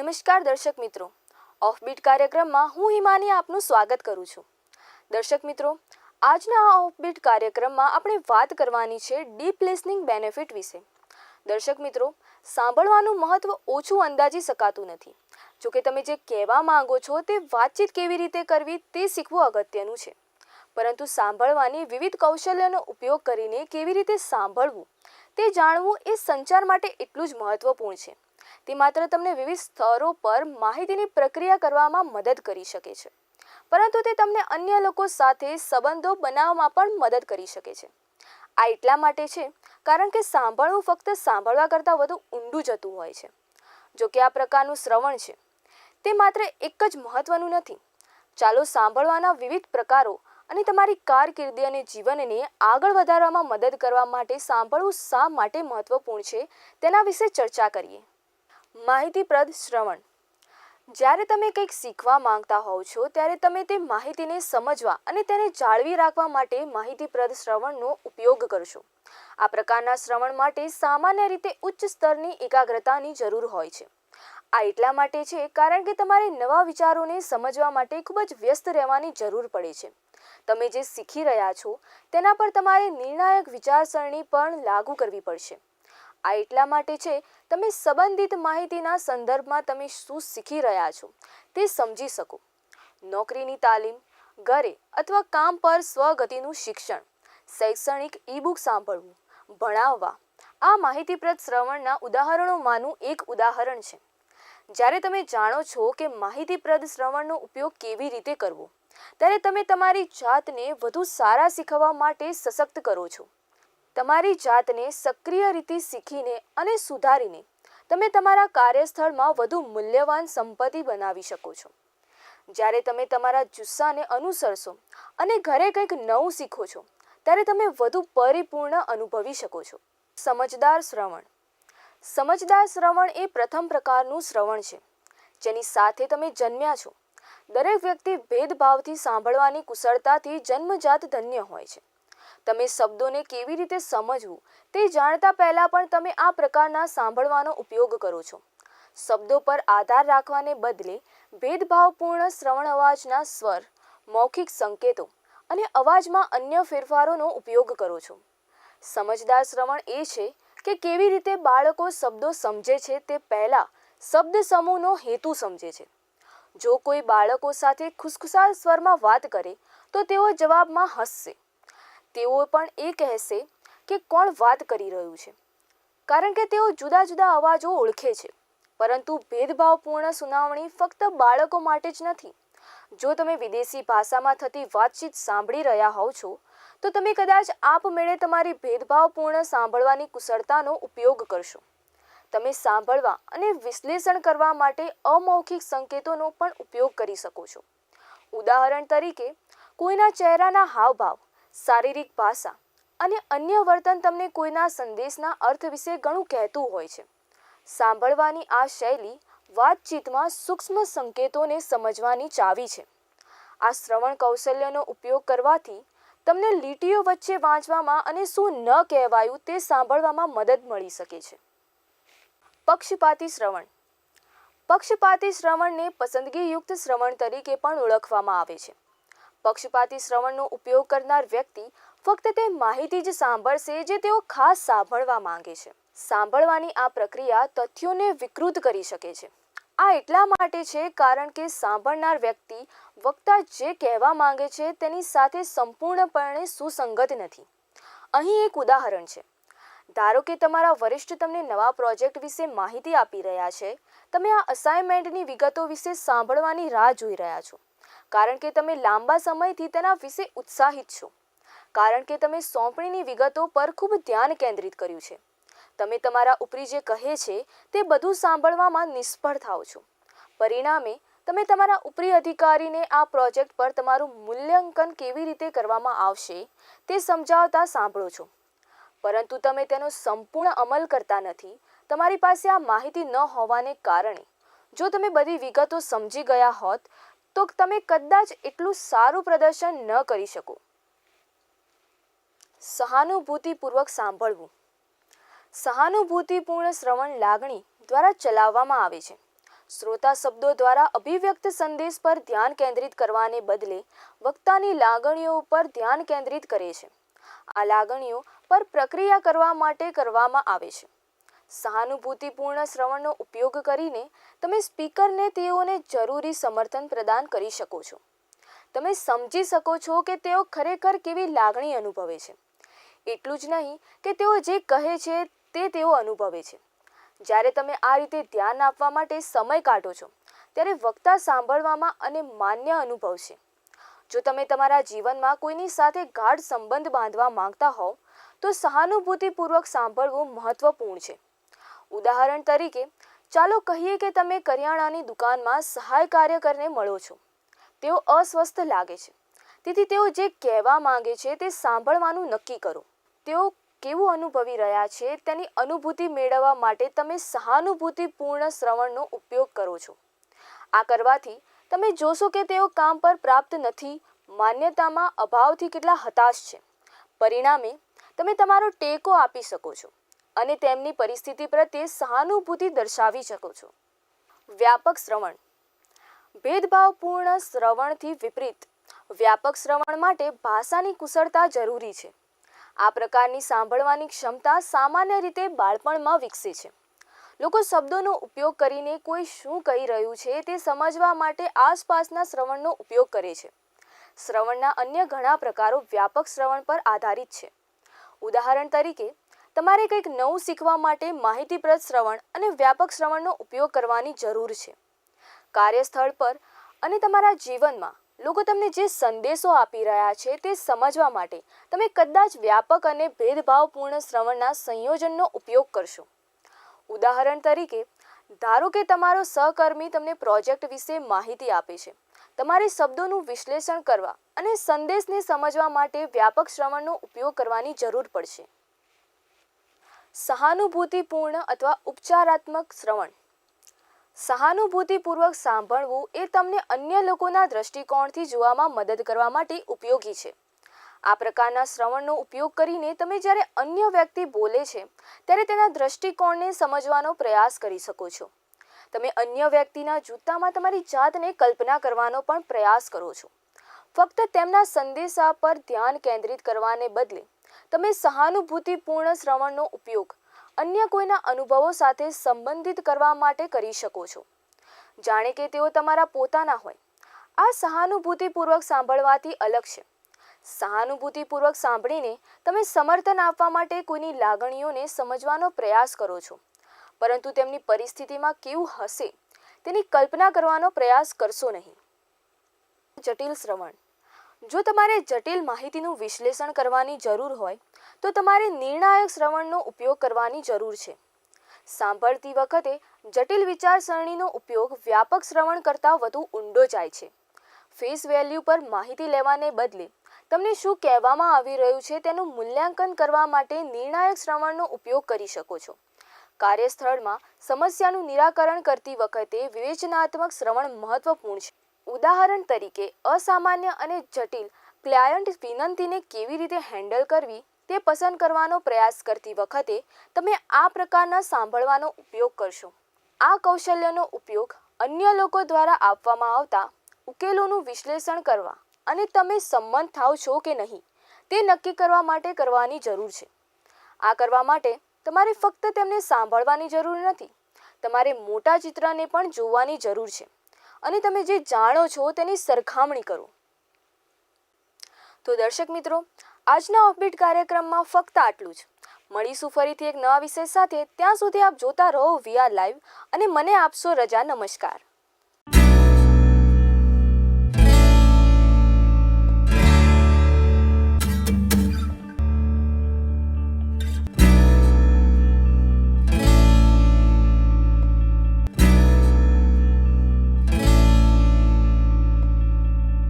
નમસ્કાર દર્શક મિત્રો. ઓફબીટ કાર્યક્રમમાં હું હિમાની આપનું સ્વાગત કરું છું. દર્શક મિત્રો, આજના આ ઓફબીટ કાર્યક્રમમાં આપણે વાત કરવાની છે ડીપ લિસનિંગ બેનિફિટ વિશે. દર્શક મિત્રો, સાંભળવાનું મહત્વ ઓછું અંદાજી શકાતું નથી. જો કે તમે જે કહેવા માંગો છો તે વાતચીત કેવી રીતે કરવી તે શીખવું અગત્યનું છે. પરંતુ સાંભળવાની વિવિધ કૌશલ્યનો ઉપયોગ કરીને કેવી રીતે સાંભળવું તે જાણવું એ સંચાર માટે એટલું જ મહત્વપૂર્ણ છે. તે માત્ર તમને વિવિધ સ્તરો પર માહિતીની પ્રક્રિયા કરવામાં મદદ કરી શકે છે. પરંતુ તે તમને અન્ય લોકો સાથે સંબંધો બનાવવામાં પણ મદદ કરી શકે છે. આ એટલા માટે છે, કારણ કે સાંભળવું ફક્ત સાંભળવા કરતાં વધુ ઊંડું જતું હોય છે. જો કે આ પ્રકારનું શ્રવણ છે. તે માત્ર એક જ મહત્વનું નથી. ચાલો સાંભળવાના વિવિધ પ્રકારો અને તમારી કારકિર્દી અને જીવનને આગળ વધારવામાં મદદ કરવા માટે સાંભળવું શા માટે મહત્વપૂર્ણ છે તેના વિશે ચર્ચા કરીએ. માહિતીપ્રદ શ્રવણ. જ્યારે તમે કંઈક શીખવા માંગતા હોવ છો, ત્યારે તમે તે માહિતીને સમજવા અને તેને જાળવી રાખવા માટે માહિતીપ્રદ શ્રવણનો ઉપયોગ કરશો. આ પ્રકારના શ્રવણ માટે સામાન્ય રીતે ઉચ્ચ સ્તરની એકાગ્રતાની જરૂર હોય છે. આ એટલા માટે છે કારણ કે તમારે નવા વિચારોને સમજવા માટે ખૂબ જ વ્યસ્ત રહેવાની જરૂર પડે છે. તમે જે શીખી રહ્યા છો, તેના પર તમારે નિર્ણાયક વિચારસરણી પણ લાગુ કરવી પડશે. આ એટલા માટે છે, તમે સંબંધિત માહિતીના સંદર્ભમાં તમે શું શીખી રહ્યા છો તે સમજી શકો. નોકરીની તાલીમ, ઘરે અથવા કામ પર સ્વગતિનું શિક્ષણ, શૈક્ષણિક ઈબુક સાંભળવું, ભણાવવા, આ માહિતીપ્રદ શ્રવણના ઉદાહરણોમાંનું એક ઉદાહરણ છે. જ્યારે તમે જાણો છો કે માહિતીપ્રદ શ્રવણનો ઉપયોગ કેવી રીતે કરવો, ત્યારે તમે તમારી જાતને વધુ સારા શીખવવા માટે સશક્ત કરો છો. તમારી જાતને સક્રિય રીતે શીખીને અને સુધારીને તમે તમારા કાર્યસ્થળમાં વધુ મૂલ્યવાન સંપત્તિ બનાવી શકો છો. જ્યારે તમે તમારા જુસ્સાને અનુસરશો અને ઘરે કંઈક નવું શીખો છો, ત્યારે તમે વધુ પરિપૂર્ણ અનુભવી શકો છો. સમજદાર શ્રવણ. સમજદાર શ્રવણ એ પ્રથમ પ્રકારનું શ્રવણ છે, જેની સાથે તમે જન્મ્યા છો. દરેક વ્યક્તિ ભેદભાવથી સાંભળવાની કુશળતાથી જન્મજાત ધન્ય હોય છે. તમે શબ્દોને કેવી રીતે સમજવું તે જાણતા પહેલાં પણ તમે આ પ્રકારના સાંભળવાનો ઉપયોગ કરો છો. શબ્દો પર આધાર રાખવાને બદલે ભેદભાવપૂર્ણ શ્રવણ અવાજના સ્વર, મૌખિક સંકેતો અને અવાજમાં અન્ય ફેરફારોનો ઉપયોગ કરો છો. સમજદાર શ્રવણ એ છે કે કેવી રીતે બાળકો શબ્દો સમજે છે તે પહેલાં શબ્દ સમૂહનો હેતુ સમજે છે. જો કોઈ બાળકો સાથે ખુશખુશાલ સ્વરમાં વાત કરે તો તેઓ જવાબમાં હસશે. તેઓ પણ એ કહેશે કે કોણ વાત કરી રહ્યું છે. કારણ કે તેઓ જુદા જુદા અવાજો ઓળખે છે. પરંતુ ભેદભાવપૂર્ણ સુનાવણી ફક્ત બાળકો માટે જ નથી. જો તમે વિદેશી ભાષામાં થતી વાતચીત સાંભળી રહ્યા હોવ છો, તો તમે કદાચ આપમેળે તમારી ભેદભાવપૂર્ણ સાંભળવાની કુશળતાનો ઉપયોગ કરશો. તમે સાંભળવા અને વિશ્લેષણ કરવા માટે અમૌખિક સંકેતોનો પણ ઉપયોગ કરી શકો છો. ઉદાહરણ તરીકે, કોઈના ચહેરાના હાવભાવ શારીરિક ભાષા અને અન્ય વર્તન તમને કોઈના સંદેશના અર્થ વિશે ઘણું કહેતું હોય છે. સાંભળવાની આ શૈલી વાતચીતમાં સૂક્ષ્મ સંકેતોને સમજવાની ચાવી છે. આ શ્રવણ કૌશલ્યનો ઉપયોગ કરવાથી તમને લીટીઓ વચ્ચે વાંચવામાં અને શું ન કહેવાયું તે સાંભળવામાં મદદ મળી શકે છે. પક્ષપાતી શ્રવણ. પક્ષપાતી શ્રવણને પસંદગીયુક્ત શ્રવણ તરીકે પણ ઓળખવામાં આવે છે. પક્ષપાતી શ્રવણનો ઉપયોગ કરનાર વ્યક્તિ ફક્ત તે માહિતી જ સાંભળશે જે તેઓ ખાસ સાંભળવા માંગે છે. સાંભળવાની આ પ્રક્રિયા તથ્યોને વિકૃત કરી શકે છે. આ એટલા માટે છે કારણ કે સાંભળનાર વ્યક્તિ વક્તા જે કહેવા માંગે છે તેની સાથે સંપૂર્ણપણે સુસંગત નથી. અહીં એક ઉદાહરણ છે. ધારો કે તમારા વરિષ્ઠ તમને નવા પ્રોજેક્ટ વિશે માહિતી આપી રહ્યા છે. તમે આ અસાઇનમેન્ટની વિગતો વિશે સાંભળવાની રાહ જોઈ રહ્યા છો. કારણ કે તમે લાંબા સમયથી તેના વિશે ઉત્સાહિત છો. કારણ કે તમે સોંપણીની વિગતો પર ખૂબ ધ્યાન કેન્દ્રિત કર્યું છે. તમે તમારા ઉપરી જે કહે છે તે બધું સાંભળવામાં નિષ્ફળ થાઓ છો. પરિણામે, તમે તમારા ઉપરી અધિકારીને આ પ્રોજેક્ટ પર તમારું મૂલ્યાંકન કેવી રીતે કરવામાં આવશે તે સમજાવતા સાંભળો છો. પરંતુ તમે તેનો સંપૂર્ણ અમલ કરતા નથી. તમારી પાસે આ માહિતી ન હોવાને કારણે, જો તમે બધી વિગતો સમજી ગયા હોત તો તમે કદાચ એટલું સારું પ્રદર્શન ન કરી શકો. સહાનુભૂતિપૂર્વક સાંભળવું. સહાનુભૂતિપૂર્ણ શ્રવણ લાગણી દ્વારા ચલાવવામાં આવે છે. શ્રોતા શબ્દો દ્વારા અભિવ્યક્ત સંદેશ પર ધ્યાન કેન્દ્રિત કરવાને બદલે વક્તાની લાગણીઓ ઉપર ધ્યાન કેન્દ્રિત કરે છે. આ લાગણીઓ પર પ્રક્રિયા કરવા માટે કરવામાં આવે છે. સહાનુભૂતિપૂર્ણ શ્રવણનો ઉપયોગ કરીને તમે સ્પીકરને તેઓને જરૂરી સમર્થન પ્રદાન કરી શકો છો. તમે સમજી શકો છો કે તેઓ ખરેખર કેવી લાગણી અનુભવે છે. એટલું જ નહીં કે તેઓ જે કહે છે તે તેઓ અનુભવે છે. જ્યારે તમે આ રીતે ધ્યાન આપવા માટે સમય કાઢો છો, ત્યારે વક્તા સાંભળવામાં અને માન્ય અનુભવશે જો તમે તમારા જીવનમાં કોઈની સાથે ગાઢ સંબંધ બાંધવા માંગતા હોવ, તો સહાનુભૂતિપૂર્વક સાંભળવું મહત્વપૂર્ણ છે. ઉદાહરણ તરીકે, ચાલો કહીએ કે તમે કરિયાણાની દુકાનમાં સહાય કાર્યકરને મળો છો. તેઓ અસ્વસ્થ લાગે છે. તેથી તેઓ જે કહેવા માંગે છે તે સાંભળવાનું નક્કી કરો. તેઓ કેવું અનુભવી રહ્યા છે તેની અનુભૂતિ મેળવવા માટે તમે સહાનુભૂતિપૂર્ણ શ્રવણનો ઉપયોગ કરો છો. આ કરવાથી તમે જોશો કે તેઓ કામ પર પ્રાપ્ત નથી, માન્યતામાં અભાવથી કેટલા હતાશ છે. પરિણામે, તમે તમારો ટેકો આપી શકો છો. અને તેમની પરિસ્થિતિ પ્રત્યે સહાનુભૂતિ દર્શાવી શકો છો. વ્યાપક શ્રવણ. ભેદભાવપૂર્ણ શ્રવણથી વિપરીત, વ્યાપક શ્રવણ માટે ભાષાની કુશળતા જરૂરી છે. આ પ્રકારની સાંભળવાની ક્ષમતા સામાન્ય રીતે બાળપણમાં વિકસે છે. લોકો શબ્દોનો ઉપયોગ કરીને કોઈ શું કહી રહ્યું છે તે સમજવા માટે આસપાસના શ્રવણનો ઉપયોગ કરે છે. શ્રવણના અન્ય ઘણા પ્રકારો વ્યાપક શ્રવણ પર આધારિત છે. ઉદાહરણ તરીકે તમારે કંઈક નવું શીખવા માટે માહિતીપ્રદ શ્રવણ અને વ્યાપક શ્રવણનો ઉપયોગ કરવાની જરૂર છે. કાર્યસ્થળ પર અને તમારા જીવનમાં લોકો તમને જે સંદેશો આપી રહ્યા છે તે સમજવા માટે તમે કદાચ વ્યાપક અને ભેદભાવપૂર્ણ શ્રવણના સંયોજનનો ઉપયોગ કરશો. ઉદાહરણ તરીકે, ધારો કે તમારો સહકર્મી તમને પ્રોજેક્ટ વિશે માહિતી આપે છે. તમારે શબ્દોનું વિશ્લેષણ કરવા અને સંદેશને સમજવા માટે વ્યાપક શ્રવણનો ઉપયોગ કરવાની જરૂર પડશે. સહાનુભૂતિપૂર્ણ અથવા ઉપચારાત્મક શ્રવણ. સહાનુભૂતિપૂર્વક સાંભળવું એ તમને અન્ય લોકોના દ્રષ્ટિકોણથી જોવામાં મદદ કરવા માટે ઉપયોગી છે. આ પ્રકારના શ્રવણનો ઉપયોગ કરીને તમે જ્યારે અન્ય વ્યક્તિ બોલે છે, ત્યારે તેના દ્રષ્ટિકોણને સમજવાનો પ્રયાસ કરી શકો છો. તમે અન્ય વ્યક્તિના જૂતામાં તમારી જાતને કલ્પના કરવાનો પણ પ્રયાસ કરો છો. ફક્ત તેમના સંદેશા પર ધ્યાન કેન્દ્રિત કરવાને બદલે તમે સહાનુભૂતિપૂર્ણ શ્રવણનો ઉપયોગ અન્ય કોઈના અનુભવો સાથે સંબંધિત કરવા માટે કરી શકો છો. જાણે કે તેઓ તમારા પોતાના હોય. આ સહાનુભૂતિપૂર્વક સાંભળવાથી અલગ છે. સહાનુભૂતિપૂર્વક સાંભળીને તમે સમર્થન આપવા માટે કોઈની લાગણીઓને સમજવાનો પ્રયાસ કરો છો. પરંતુ તેમની પરિસ્થિતિમાં કેવું હશે તેની કલ્પના કરવાનો પ્રયાસ કરશો નહીં. જટિલ શ્રવણ. જો તમારે જટિલ માહિતીનું વિશ્લેષણ કરવાની જરૂર હોય, તો તમારે નિર્ણાયક શ્રવણનો ઉપયોગ કરવાની જરૂર છે. સાંભળતી વખતે જટિલ વિચારસરણીનો ઉપયોગ વ્યાપક શ્રવણ કરતાં વધુ ઊંડો જાય છે. ફેસ વેલ્યુ પર માહિતી લેવાને બદલે તમને શું કહેવામાં આવી રહ્યું છે તેનું મૂલ્યાંકન કરવા માટે નિર્ણાયક શ્રવણનો ઉપયોગ કરી શકો છો. કાર્યસ્થળમાં સમસ્યાનું નિરાકરણ કરતી વખતે વિવેચનાત્મક શ્રવણ મહત્વપૂર્ણ છે. ઉદાહરણ તરીકે, અસામાન્ય અને જટિલ ક્લાયન્ટ વિનંતીને કેવી રીતે હેન્ડલ કરવી તે પસંદ કરવાનો પ્રયાસ કરતી વખતે, તમે આ પ્રકારના સાંભળવાનો ઉપયોગ કરશો. આ કૌશલ્યનો ઉપયોગ અન્ય લોકો દ્વારા આપવામાં આવતા ઉકેલોનું વિશ્લેષણ કરવા અને તમે સંમત થાવ છો કે નહીં, તે નક્કી કરવા માટે કરવાની જરૂર છે. આ કરવા માટે તમારે ફક્ત તેમને સાંભળવાની જરૂર નથી, તમારે મોટા ચિત્રને પણ જોવાની જરૂર છે. અને તમે જે જાણો છો તેની સરખામણી કરો. તો દર્શક મિત્રો, આજના ઓફબીટ કાર્યક્રમમાં ફક્ત આટલું જ. મળીશું ફરીથી એક નવા વિષય સાથે. ત્યાં સુધી આપ જોતા રહો વીઆર લાઈવ અને મને આપશો રજા. નમસ્કાર.